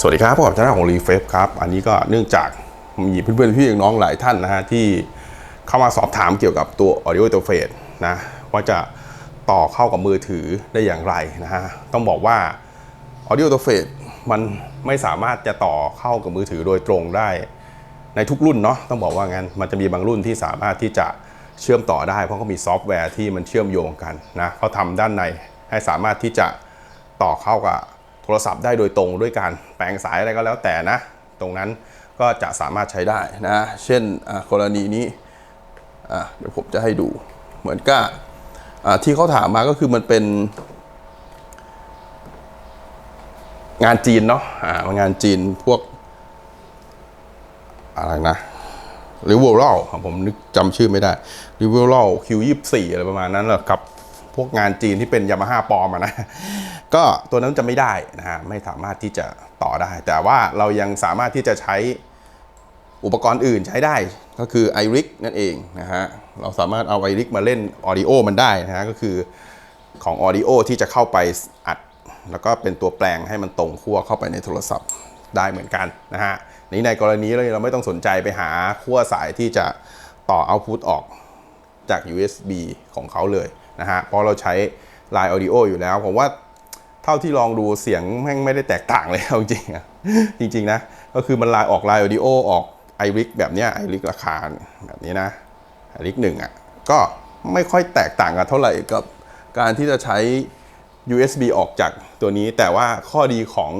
สวัสดีครับพบกับช่องของรีเฟฟครับ อันนี้ก็เนื่องจากมีเพื่อนๆพี่น้องหลายท่านนะฮะที่เข้ามาสอบถามเกี่ยวกับตัว audio interface นะว่าจะต่อเข้ากับมือถือได้อย่างไรนะฮะต้องบอกว่า audio interface มันไม่สามารถจะต่อเข้ากับมือถือโดยตรงได้ ในทุกรุ่นเนาะต้องบอกว่างั้นมันจะมีบางรุ่นที่สามารถที่จะเชื่อมต่อได้ เพราะเขามีซอฟต์แวร์ที่มันเชื่อมโยงกันนะเขาทำด้านในให้สามารถที่จะต่อเข้ากับ รศัพท์ได้โดยตรงด้วยการแปลงสายอะไรก็แล้วแต่นะ ตรงนั้นก็จะสามารถใช้ได้นะ เช่นกรณีนี้เดี๋ยวผมจะให้ดูเหมือนกับที่เขาถามมาก็คือมันเป็นงานจีนเนาะอ่างานจีนพวก อะไรนะริเวอรัลผมนึกจำชื่อไม่ได้ริเวอรัลคิวยี่สี่อะไรประมาณนั้นแหละกับพวกงานจีนที่เป็นยามาฮ่าปลอมอะนะ ก็ตัวนั้นจะไม่ได้นะฮะไม่สามารถที่จะต่อได้ แต่ว่าเรายังสามารถที่จะใช้อุปกรณ์อื่นใช้ได้ก็คือ iRig นั่นเองนะฮะเราสามารถเอา iRig มาเล่น Audio มันได้นะฮะก็คือของ Audio ที่จะเข้าไปอัด แล้วก็เป็นตัวแปลงให้มันตรงขั้วเข้าไปในโทรศัพท์ได้เหมือนกันนะฮะนี่ในกรณีเราเราไม่ต้องสนใจไปหาขั้วสายที่จะต่อเอาพุตออกจาก USB ของเขาเลยนะฮะเพราะเราใช้ Line Audio อยู่แล้ว ผมว่า เท่าที่ลองดูเสียงแม่งไม่ได้แตกต่างเลยเอาจริงๆอะจริงๆนะ ก็คือมันลายออก Line Audio ออก iRig แบบเนี้ย iRig ราคาแบบนี้นะ iRig หนึ่งอะก็ไม่ค่อยแตกต่างกันเท่าไหร่กับการที่จะใช้ USB ออกจากตัวนี้ แต่ว่าข้อดีของ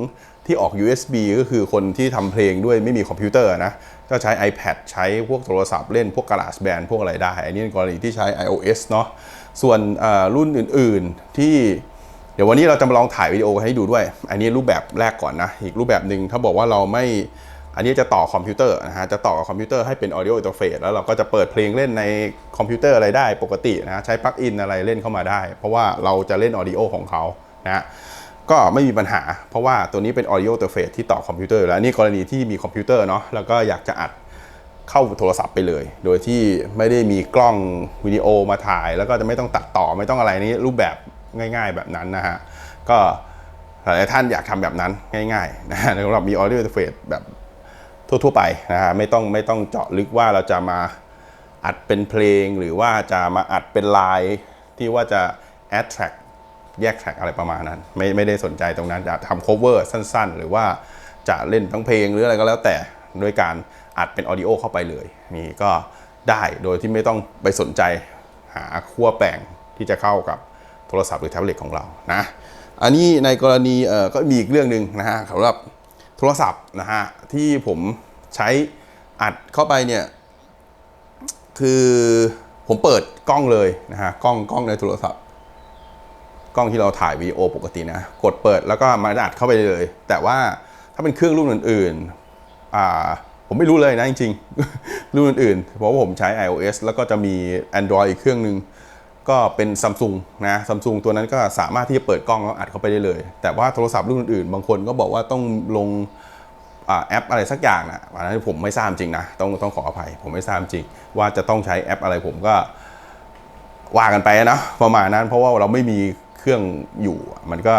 ที่ออก USB ก็คือคนที่ทำเพลงด้วยไม่มีคอมพิวเตอร์นะก็ใช้ iPad ใช้พวกโทรศัพท์เล่นพวก GarageBand พวกอะไรได้ อันนี้กรณีที่ใช้ iOS เนาะส่วนรุ่นอื่นๆที่ เดี๋ยววันนี้เราจะมาลองถ่ายวิดีโอให้ดูด้วย อันนี้รูปแบบแรกก่อนนะ อีกรูปแบบหนึ่งถ้าบอกว่าเราไม่ อันนี้จะต่อคอมพิวเตอร์นะฮะ จะต่อกับคอมพิวเตอร์ให้เป็น audio interface แล้วเราก็จะเปิดเพลงเล่นในคอมพิวเตอร์อะไรได้ปกตินะ ใช้ปลั๊กอินอะไรเล่นเข้ามาได้ เพราะว่าเราจะเล่น audio ของเขานะก็ไม่มีปัญหา เพราะว่าตัวนี้เป็น audio interface ที่ต่อคอมพิวเตอร์แล้วนี่กรณีที่มีคอมพิวเตอร์เนาะ แล้วก็อยากจะอัดเข้าโทรศัพท์ไปเลย โดยที่ไม่ได้มีกล้องวิดีโอมาถ่าย แล้วก็จะไม่ต้องตัดต่อไม่ต้องอะไรนี้รูปแบบ ง่าย ๆ แบบนั้นนะฮะก็หลายท่านอยากทำแบบนั้นง่ายๆนะฮะสำหรับมี audio interface แบบทั่วๆไปนะฮะไม่ต้องไม่ต้องเจาะลึกว่าเราจะมาอัดเป็นเพลงหรือว่าจะมาอัดเป็นไลน์ที่ว่าจะ add track แยกแทร็กอะไรประมาณนั้น ไม่ไม่ได้สนใจตรงนั้นจะทำ cover สั้นๆ หรือว่าจะเล่นทั้งเพลงหรืออะไรก็แล้วแต่ด้วยการอัดเป็นออดิโอเข้าไปเลย นี่ก็ได้โดยที่ไม่ต้องไปสนใจหาขั้วแปลงที่จะเข้ากับ โทรศัพท์หรือแท็บเล็ตของเรานะอันนี้ในกรณีเอ่อก็มีอีกเรื่องหนึ่งนะฮะสำหรับโทรศัพท์นะฮะที่ผมใช้อัดเข้าไปเนี่ยคือผมเปิดกล้องเลยนะฮะกล้องกล้องในโทรศัพท์ กล้องที่เราถ่ายวิดีโอปกตินะกดเปิดแล้วก็มาอัดเข้าไปเลย แต่ว่าถ้าเป็นเครื่องรุ่นอื่นๆอ่าผมไม่รู้เลยนะจริงๆ รุ่นอื่นๆเพราะว่าผมใช้ iOS แล้วก็จะมี Android อีกเครื่องหนึ่ง ก็เป็น Samsung นะซัมซุงตัวนั้นก็สามารถที่จะเปิดกล้องแล้วอัดเข้าไปได้เลย แต่ว่าโทรศัพท์รุ่นอื่นๆ บางคนก็บอกว่าต้องลงอแอปอะไรสักอย่างนะอันนั้นผมไม่ทราบจริงนะ ต้องต้องขออภัย ผมไม่ทราบจริง ว่าจะต้องใช้แอปอะไรผมก็ว่ากันไปนะประมาณนั้นเพราะว่าเราไม่มีเครื่องอยู่ มันก็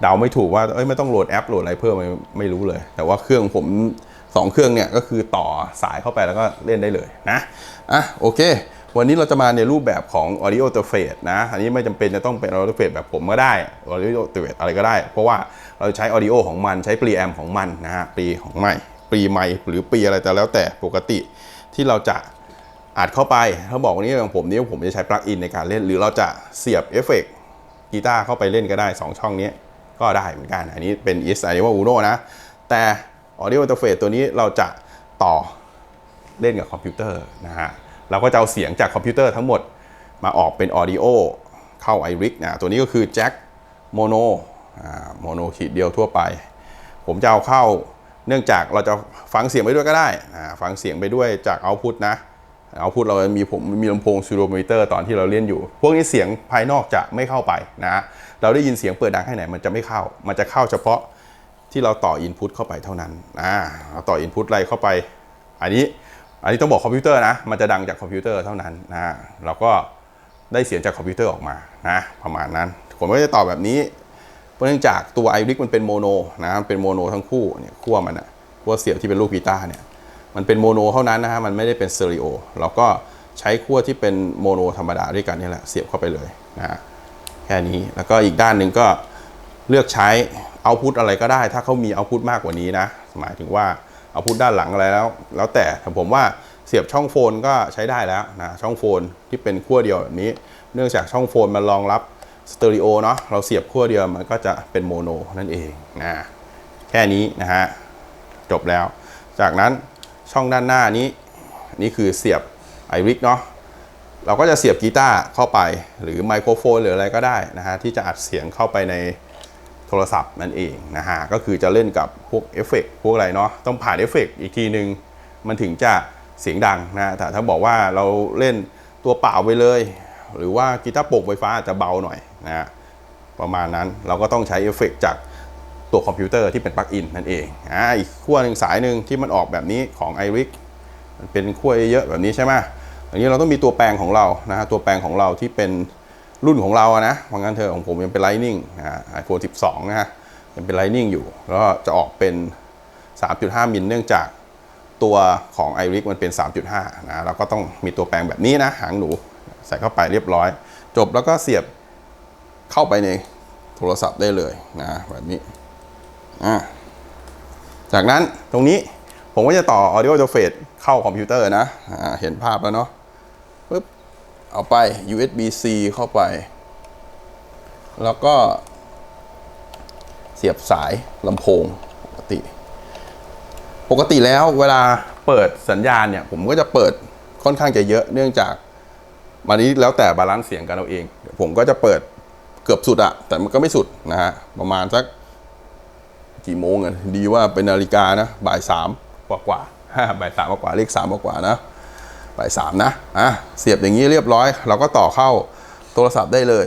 เดาไม่ถูกว่าเอ้ยไม่ต้องโหลดแอปโหลดอะไรเพิ่มไม่ไม่รู้เลย แต่ว่าเครื่องผมสองเครื่องเนี่ยก็คือต่อสายเข้าไปแล้วก็เล่นได้เลยนะอะโอเค วันนี้เราจะมาในรูปแบบของ audio interface นะ อันนี้ไม่จำเป็นจะต้องเป็น audio interface แบบผมก็ได้ audio interface อะไรก็ได้ เพราะว่าเราใช้ audio ของมันใช้ปรีแอมของมันนะฮะปรีของใหม่ปรีใหม่หรือปรีอะไรแต่แล้วแต่ปกติที่เราจะอัดเข้าไปเขาบอกวันนี้ของผมนี่ผมจะใช้ปลั๊กอินในการเล่น หรือเราจะเสียบเอฟเฟกต์กีตาร์เข้าไปเล่นก็ได้ 2 ช่องนี้ก็ได้เหมือนกัน อันนี้เป็น is i o Uno นะ แต่ audio interface ตัวนี้เราจะต่อเล่นกับคอมพิวเตอร์นะฮะ เราก็จะเอาเสียงจากคอมพิวเตอร์ทั้งหมดมาออกเป็นออดิโอเข้า iRig นะตัวนี้ก็คือแจ็คโมโนโมโนขีดเดียวทั่วไป ผมจะเอาเข้าเนื่องจากเราจะฟังเสียงไปด้วยก็ได้ ฟังเสียงไปด้วยจากเอาพุตนะเอาพุตเรามีผมมีลำโพงซูโดมิเตอร์ตอนที่เราเล่นอยู่ พวกนี้เสียงภายนอกจะไม่เข้าไปนะเราได้ยินเสียงเปิดดังแค่ไหนมันจะไม่เข้า มันจะเข้าเฉพาะที่เราต่ออินพุตเข้าไปเท่านั้นอ่าเราต่ออินพุตอะไรเข้าไป อันนี้ อันนี้ต้องบอกคอมพิวเตอร์นะ มันจะดังจากคอมพิวเตอร์เท่านั้นนะ เราก็ได้เสียงจากคอมพิวเตอร์ออกมานะประมาณนั้นผมก็จะตอบแบบนี้เพราะเนื่องจากตัวไอริกมันเป็นโมโนนะเป็นโมโนทั้งคู่เนี่ยขั้วมันอะขั้วเสียบที่เป็นลูกกีตาร์เนี่ยมันเป็นโมโนเท่านั้นนะฮะมันไม่ได้เป็นสเตอริโอเราก็ใช้ขั้วที่เป็นโมโนธรรมดาด้วยกันนี่แหละเสียบเข้าไปเลยนะฮะแค่นี้แล้วก็อีกด้านหนึ่งก็เลือกใช้เอาพุทอะไรก็ได้ ถ้าเขามีเอาพุทมากกว่านี้นะหมายถึงว่า เอาพุทด้านหลังอะไรแล้ว แล้วแต่แต่ผมว่าเสียบช่องโฟนก็ใช้ได้แล้วนะช่องโฟนที่เป็นขั้วเดียวแบบนี้ เนื่องจากช่องโฟนมันรองรับสเตอริโอเนาะเราเสียบขั้วเดียวมันก็จะเป็นโมโนนั่นเองนะแค่นี้นะฮะจบแล้ว จากนั้นช่องด้านหน้านี้นี่คือเสียบไอริกเนาะเราก็จะเสียบกีตาร์เข้าไป หรือไมโครโฟนหรืออะไรก็ได้นะฮะที่จะอัดเสียงเข้าไปใน โทรศัพท์นั่นเองนะฮะก็คือจะเล่นกับพวกเอฟเฟกต์พวกอะไรเนาะต้องผ่านเอฟเฟกต์อีกทีนึง มันถึงจะเสียงดังนะแต่ถ้าบอกว่าเราเล่นตัวเปล่าไปเลย หรือว่ากีตาร์โปร่งไฟฟ้าอาจจะเบาหน่อยนะฮะประมาณนั้นเราก็ต้องใช้เอฟเฟกต์จากตัวคอมพิวเตอร์ที่เป็นปลั๊กอินนั่นเองอ่าอีกขั้วหนึ่งสายหนึ่งที่มันออกแบบนี้ของ iRig มันเป็นขั้วเยอะแบบนี้ใช่ไหมอย่างนี้เราต้องมีตัวแปลงของเรานะฮะตัวแปลงของเราที่เป็น รุ่นของเราอะนะว่างั้นเถอะของผมยังเป็น Lightning นะฮะ iPhone 12 นะฮะ ยังเป็น Lightning อยู่ แล้วก็จะออกเป็น 3.5 มิลเนื่องจากตัวของ iRig มันเป็น 3.5 นะ เราก็ต้องมีตัวแปลงแบบนี้นะ หางหนู ใส่เข้าไปเรียบร้อย จบแล้วก็เสียบเข้าไปในโทรศัพท์ได้เลยนะแบบนี้อ่าจากนั้นตรงนี้ผมก็จะต่อ audio interface เข้าคอมพิวเตอร์นะเห็นภาพแล้วเนาะ เอาไป USB-C เข้าไป แล้วก็ เสียบสายลำโพงปกติ ปกติแล้วเวลาเปิดสัญญาณเนี่ย ผมก็จะเปิดค่อนข้างจะเยอะเนื่องจากวันนี้แล้วแต่บาลานซ์เสียงกันเอาเอง ผมก็จะเปิดเกือบสุดอะแต่มันก็ไม่สุดนะฮะ ประมาณสักกี่โมงอะดีว่าเป็นนาฬิกานะ บ่ายสามกว่ากว่าบ่ายสามกว่าเลขสามกว่านะ บ่ายสามนะอะเสียบอย่างนี้เรียบร้อย เราก็ต่อเข้าโทรศัพท์ได้เลย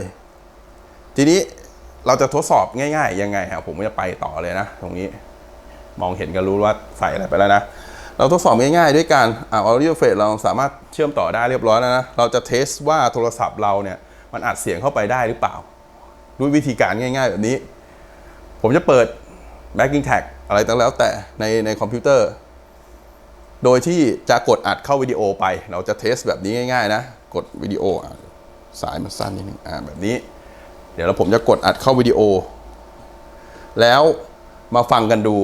ทีนี้เราจะทดสอบง่ายๆ ยังไงครับผมจะไปต่อเลยนะ ตรงนี้มองเห็นกันรู้ว่าใส่อะไรไปแล้วนะ เราทดสอบง่ายๆ ด้วยการอ่า audio f a d e เราสามารถเชื่อมต่อได้เรียบร้อยแล้วนะ เราจะเทสว่าโทรศัพท์เราเนี่ย มันอัดเสียงเข้าไปได้หรือเปล่า ด้วยวิธีการง่ายๆ แบบนี้ ผมจะเปิด backing tag อะไรต่างแล้วแต่ในในคอมพิวเตอร์ โดยที่จะกดอัดเข้าวิดีโอไป เราจะเทสแบบนี้ง่ายๆนะ กดวิดีโอสายมันสั้นนิดนึงอ่าแบบนี้ เดี๋ยวเราผมจะกดอัดเข้าวิดีโอ แล้วมาฟังกันดู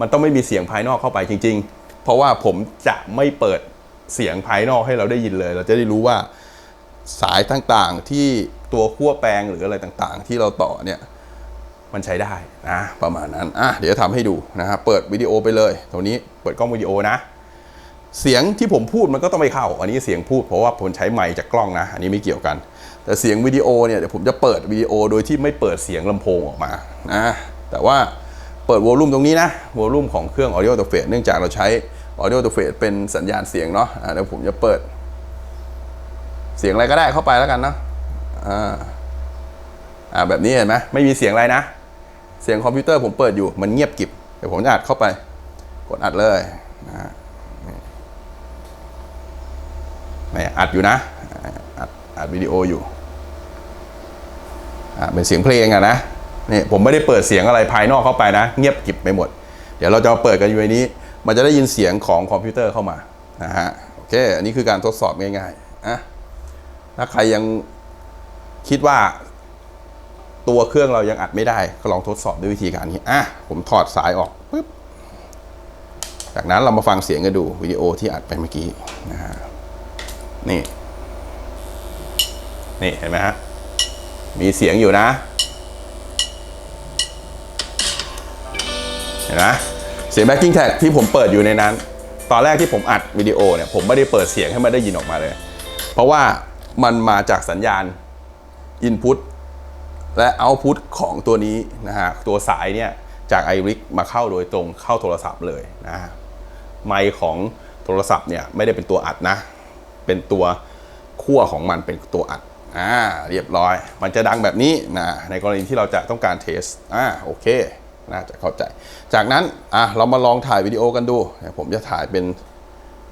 มันต้องไม่มีเสียงภายนอกเข้าไปจริง ๆ เพราะว่าผมจะไม่เปิดเสียงภายนอกให้เราได้ยินเลย เราจะได้รู้ว่าสายต่างๆที่ตัวขั้วแปลงหรืออะไรต่างๆ ที่เราต่อเนี่ยมันใช้ได้นะประมาณนั้นอะเดี๋ยวทำให้ดูนะครับเปิดวิดีโอไปเลยตรงนี้ ปิดกล้องวิดีโอนะ เสียงที่ผมพูดมันก็ต้องไม่เข้า อันนี้เสียงพูดเพราะว่าผมใช้ไมค์จากกล้องนะ อันนี้ไม่เกี่ยวกัน แต่เสียงวิดีโอเนี่ยเดี๋ยวผมจะเปิดวิดีโอโดยที่ไม่เปิดเสียงลำโพงออกมานะแต่ว่าเปิดวอลลุ่มตรงนี้นะวอลลุ่มของเครื่อง audio interface เนื่องจากเราใช้ audio interface เป็นสัญญาณเสียงเนาะเดี๋ยวผมจะเปิด เสียงอะไรก็ได้เข้าไปแล้วกันเนาะอ่าอ่าแบบนี้เห็นไหมไม่มีเสียงอะไรนะ เสียงคอมพิวเตอร์ผมเปิดอยู่มันเงียบกิบเดี๋ยวผมจะอัดเข้าไป กดอัดเลยนะฮะนี่อัดอยู่นะ อัดอัดวิดีโออยู่อ่าเป็นเสียงเพลงอะนะนี่ผมไม่ได้เปิดเสียงอะไรภายนอกเข้าไปนะ เงียบกิบไปหมด เดี๋ยวเราจะเปิดกันอยู่ในนี้ มันจะได้ยินเสียงของคอมพิวเตอร์เข้ามานะฮะโอเค อันนี้คือการทดสอบง่ายๆอะถ้าใครยังคิดว่าตัวเครื่องเรายังอัดไม่ได้ ก็ลองทดสอบด้วยวิธีการนี้อะผมถอดสายออกปุ๊บ จากนั้นเรามาฟังเสียงกันดูวิดีโอที่อัดไปเมื่อกี้นะฮะนี่ นี่เห็นไหมฮะ มีเสียงอยู่นะ เห็นไหมเสียง backing tag ที่ผมเปิดอยู่ในนั้น ตอนแรกที่ผมอัดวิดีโอเนี่ยผมไม่ได้เปิดเสียงให้มันได้ยินออกมาเลย เพราะว่ามันมาจากสัญญาณ input และเอาพุตของตัวนี้นะฮะ ตัวสายเนี่ยจาก iRig มาเข้าโดยตรงเข้าโทรศัพท์เลยนะฮะ ไมค์ของโทรศัพท์เนี่ยไม่ได้เป็นตัวอัดนะ เป็นตัวขั้วของมันเป็นตัวอัดอ่าเรียบร้อย มันจะดังแบบนี้นะในกรณีที่เราจะต้องการเทสอ่าโอเคน่าจะเข้าใจ จากนั้นอะเรามาลองถ่ายวิดีโอกันดูเดี๋ยผมจะถ่ายเป็น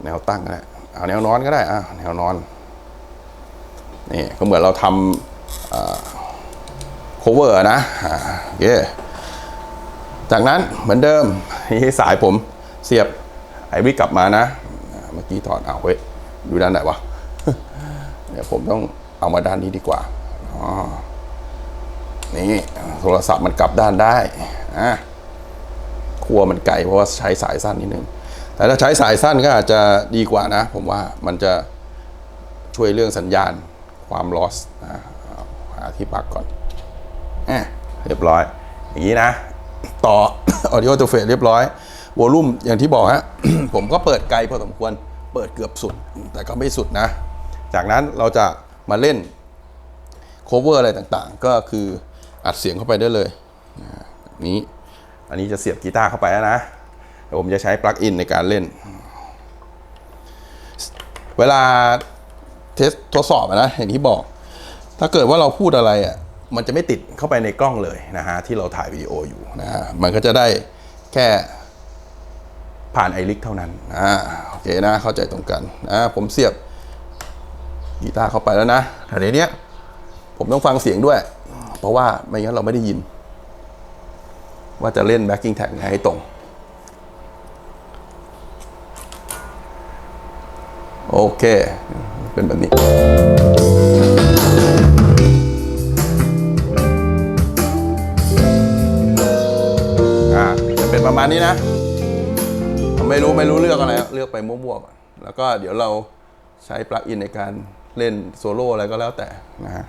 แนวตั้งก็ได้เอาแนวนอนก็ได้อะแนวนอนนี่ก็เหมือนเราทำโค cover นะอ่าโอเคจากนั้นเหมือนเดิมนี่สายผมเสียบ ไอวิกกลับมานะ เมื่อกี้ถอดเอาเว้ยอยู่ด้านไหนวะเดี๋ยวผมต้องเอามาด้านนี้ดีกว่าอ๋อนี่โทรศัพท์มันกลับด้านได้อะครัวมันไกลเพราะว่าใช้สายสั้นนิดนึง แต่ถ้าใช้สายสั้นก็อาจจะดีกว่านะ ผมว่ามันจะช่วยเรื่องสัญญาณความลอสนะหาที่ปักก่อนอเรียบร้อย อย่างนี้นะ ต่อ audio interface เรียบร้อย วอลลุ่มอย่างที่บอกฮะ ผมก็เปิดไกลพอสมควร เปิดเกือบสุด แต่ก็ไม่สุดนะ จากนั้นเราจะมาเล่น cover อะไรต่างๆ ก็คืออัดเสียงเข้าไปได้เลยนี้อันนี้จะเสียบกีตาร์เข้าไปแล้วนะเดี๋ยวผมจะใช้ปลั๊กอินในการเล่น เวลาเทสทดสอบนะอย่างที่บอก ถ้าเกิดว่าเราพูดอะไรอะมันจะไม่ติดเข้าไปในกล้องเลยนะฮะที่เราถ่ายวิดีโออยู่นะฮะมันก็จะได้แค่ ผ่านไอริกเท่านั้นอ่าโอเคนะเข้าใจตรงกันนะผมเสียบกีตาร์เข้าไปแล้วนะแต่ในเนี้ยผมต้องฟังเสียงด้วย เพราะว่าไม่งั้นเราไม่ได้ยิน ว่าจะเล่น backing tag ให้ตรง โอเค เป็นแบบนี้อ่าจะเป็นประมาณนี้นะ ไม่รู้ไม่รู้เลือกอะไรเลือกไปมั่วๆก่อนแล้วก็เดี๋ยวเราใช้ปลั๊กอินในการเล่นโซโล่อะไรก็แล้วแต่นะฮะ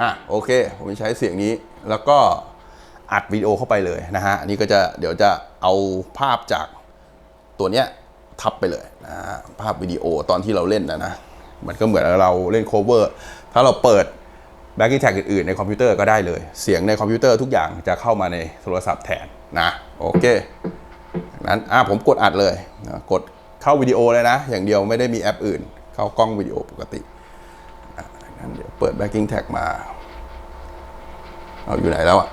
อะโอเค ผมใช้เสียงนี้แล้วก็อัดวิดีโอเข้าไปเลยนะฮะนนี้ก็จะเดี๋ยวจะเอาภาพจาก ตัวเนี้ยทับไปเลยนะภาพวิดีโอตอนที่เราเล่นนะนะ มันก็เหมือนเราเล่น cover ถ้าเราเปิด backing tag อื่นๆ ในคอมพิวเตอร์ก็ได้เลย เสียงในคอมพิวเตอร์ทุกอย่างจะเข้ามาในโทรศัพท์แทนนะ โอเคนั้นอะผมกดอัดเลยนะกดเข้าวิดีโอเลยนะ อย่างเดียวไม่ได้มีแอปอื่น เข้ากล้องวิดีโอปกติอะงั้นเดี๋ยวเปิด backing tag มา เอาอยู่ไหนแล้วอะ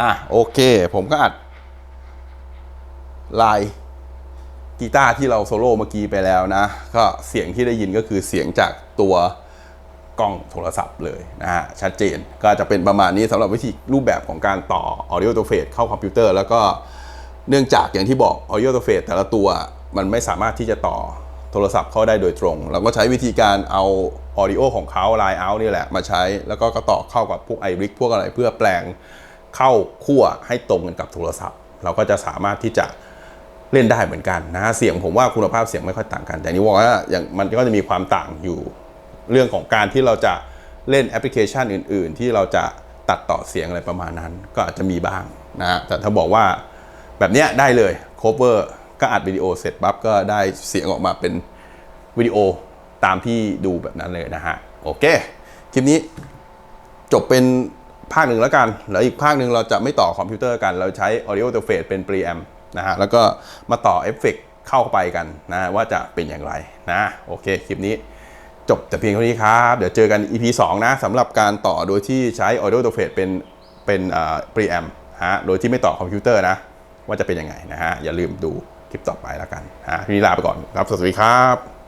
อะโอเค ผมก็อัดลายกีตาร์ที่เราโซโล่เมื่อกี้ไปแล้วนะ ก็เสียงที่ได้ยินก็คือเสียงจากตัวกล้องโทรศัพท์เลยนะฮะชัดเจนก็จะเป็นประมาณนี้สำหรับวิธีรูปแบบของการต่อ audio interface เข้าคอมพิวเตอร์ แล้วก็เนื่องจากอย่างที่บอก audio interface แต่ละตัวมันไม่สามารถที่จะต่อโทรศัพท์เข้าได้โดยตรง เราก็ใช้วิธีการเอา audio ของเขา line out นี่แหละมาใช้ แล้วก็ก็ต่อเข้ากับพวก iRig พวกอะไรเพื่อแปลง เข้าขั้วให้ตรงกันกับโทรศัพท์ เราก็จะสามารถที่จะเล่นได้เหมือนกันนะเสียงผมว่าคุณภาพเสียงไม่ค่อยต่างกัน แต่นี่บอกว่าอย่างมันก็จะมีความต่างอยู่เรื่องของการที่เราจะเล่นแอปพลิเคชันอื่น ๆ ที่เราจะตัดต่อเสียงอะไรประมาณนั้น ก็อาจจะมีบ้างนะแต่ถ้าบอกว่าแบบเนี้ยได้เลย cover ก็อัดวิดีโอเสร็จปั๊บก็ได้เสียงออกมาเป็นวิดีโอตามที่ดูแบบนั้นเลยนะฮะ โอเค คลิปนี้จบเป็น ภาคหนึ่งแล้วกัน แล้วอีกภาคหนึ่งเราจะไม่ต่อคอมพิวเตอร์กัน เราใช้ audio interface เป็น preamp นะฮะ แล้วก็มาต่อเอฟเฟกเข้าไปกันนะว่าจะเป็นอย่างไรนะ โอเค คลิปนี้จบแต่เพียงเท่านี้ครับ เดี๋ยวเจอกัน EP 2 นะสำหรับการต่อโดยที่ใช้ audio interface เป็นเป็นเอ่อ preamp ฮะ โดยที่ไม่ต่อคอมพิวเตอร์นะ ว่าจะเป็นยังไงนะฮะ อย่าลืมดูคลิปต่อไปแล้วกันฮะทีนี้ลาไปก่อนครับ สวัสดีครับ